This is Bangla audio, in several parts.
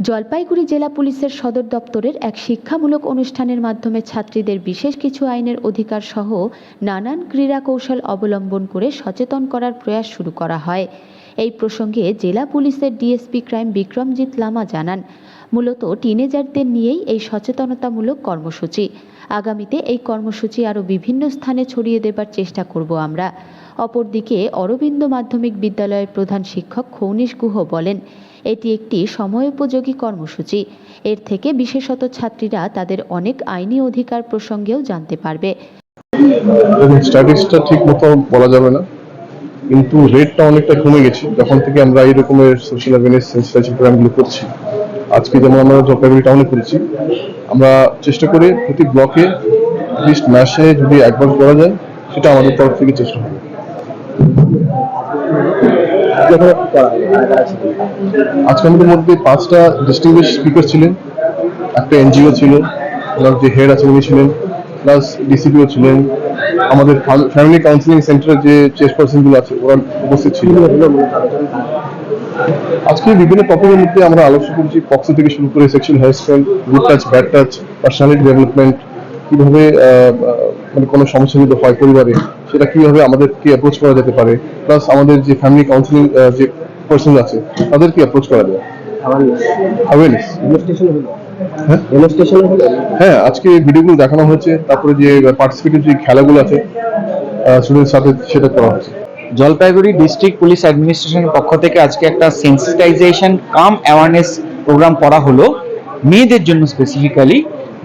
জলপাইগুড়ি জেলা পুলিশের সদর দপ্তরের এক শিক্ষামূলক অনুষ্ঠানের মাধ্যমে ছাত্রীদের বিশেষ কিছু আইনের অধিকার সহ নানান ক্রীড়া কৌশল অবলম্বন করে সচেতন করার প্রয়াস শুরু করা হয়। এই প্রসঙ্গে জেলা পুলিশের ডিএসপি ক্রাইম বিক্রমজিৎ লামা জানান, মূলত টিনেজারদের নিয়েই এই সচেতনতামূলক কর্মসূচি। আগামীতে এই কর্মসূচি আরও বিভিন্ন স্থানে ছড়িয়ে দেবার চেষ্টা করব আমরা। অপরদিকে অরবিন্দ মাধ্যমিক বিদ্যালয়ের প্রধান শিক্ষক খৌনিশ গুহ বলেন, এটি একটি সময়োপযোগী কর্মসূচি। এর থেকে বিশেষত ছাত্রীরা তাদের অনেক আইনি অধিকার প্রসঙ্গেও জানতে পারবে। স্ট্যাটিসটা ঠিক মতো বলা যাবে না। কিন্তু রেটটা অনেকটা কমে গেছে। যখন থেকে আমরা এই রকমের সোশ্যাল অ্যাওয়ারনেস সেন্সিটাইজেশন প্রোগ্রামগুলো করছি, আজকে যেমন আমরা জলপাইগুড়ি টাউনে করেছি, আমরা চেষ্টা করি প্রতি ব্লকে লিস্ট মাসে যদি একবার করা যায়, সেটা আমাদের তরফ থেকে চেষ্টা হবে। আজকে আমাদের মধ্যে পাঁচটা ডিস্টিংগুইশ স্পিকার ছিলেন, একটা এনজিও ছিল ওনার যে হেড আছে উনি ছিলেন প্লাস ডিসিপিও ছিলেন আমাদের ফ্যামিলি কাউন্সিলিং সেন্টারের যে চেয়ারপারসনগুলো আছে ওরা উপস্থিত ছিল। আজকে বিভিন্ন টপিকের মধ্যে আমরা আলোচনা করছি পক্সো থেকে শুরু করে sexual harassment good touch bad touch personality development কীভাবে মানে কোনো সমস্যা যদি হয় পরিবারে সেটা কীভাবে আমাদেরকে অ্যাপ্রোচ করা যেতে পারে প্লাস আমাদের যে ফ্যামিলি কাউন্সিলিং যে পার্সন আছে তাদেরকে অ্যাপ্রোচ করা যায়। অ্যাওয়ারনেস হ্যাঁ আজকে ভিডিওগুলো দেখানো হয়েছে তারপরে যে পার্টিসিপেটিভ যে খেলাগুলো আছে স্টুডেন্টের সাথে সেটা করা হয়েছে। জলপাইগুড়ি ডিস্ট্রিক্ট পুলিশ অ্যাডমিনিস্ট্রেশনের পক্ষ থেকে আজকে একটা সেন্সিটাইজেশন কাম অ্যাওয়ারনেস প্রোগ্রাম করা হলো মেয়েদের জন্য স্পেসিফিক্যালি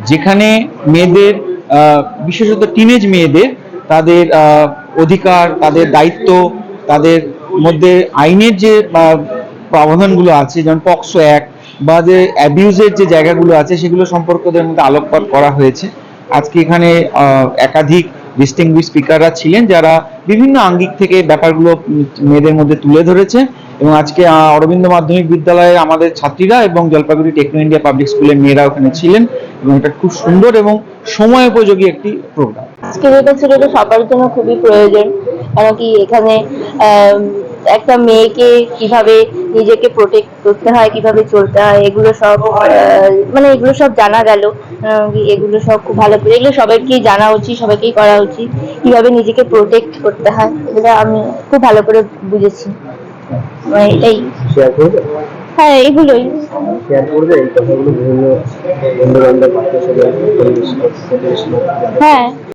যেখানে মেয়েদের বিশেষত টিনেজ মেয়েদের তাদের অধিকার তাদের দায়িত্ব তাদের মধ্যে আইনের যে প্রাবধানগুলো আছে যেমন পক্সো অ্যাক্ট বা যে অ্যাবিউজের যে জায়গাগুলো আছে, সেগুলো সম্পর্কে ওদের মধ্যে আলোকপাত করা হয়েছে। আজকে এখানে একাধিক ডিস্টিংগুইশ স্পিকাররা ছিলেন, যারা বিভিন্ন আঙ্গিক থেকে ব্যাপারগুলো মেয়েদের মধ্যে তুলে ধরেছে। এবং আজকে অরবিন্দ মাধ্যমিক বিদ্যালয়ের আমাদের ছাত্রীরা এবং জলপাইগুড়ি টেকনো ইন্ডিয়া পাবলিক স্কুলের মেয়েরা ওখানে ছিলেন। এবং এটা খুব সুন্দর এবং সময় উপযোগী একটি প্রোগ্রাম আজকে যেটা ছিল সবার জন্য খুবই প্রয়োজন। কেন কি এখানে একটা মেয়েকে কীভাবে নিজেকে প্রোটেক্ট করতে হয় কীভাবে চলতে হয় এগুলো সব মানে এগুলো সব জানা গেল। এগুলো সব খুব ভালো করে এগুলো সবাইকেই জানা উচিত সবাইকেই করা উচিত কীভাবে নিজেকে প্রোটেক্ট করতে হয় এগুলো আমি খুব ভালো করে বুঝেছি। মানে এটাই। হ্যাঁ এগুলোই। হ্যাঁ।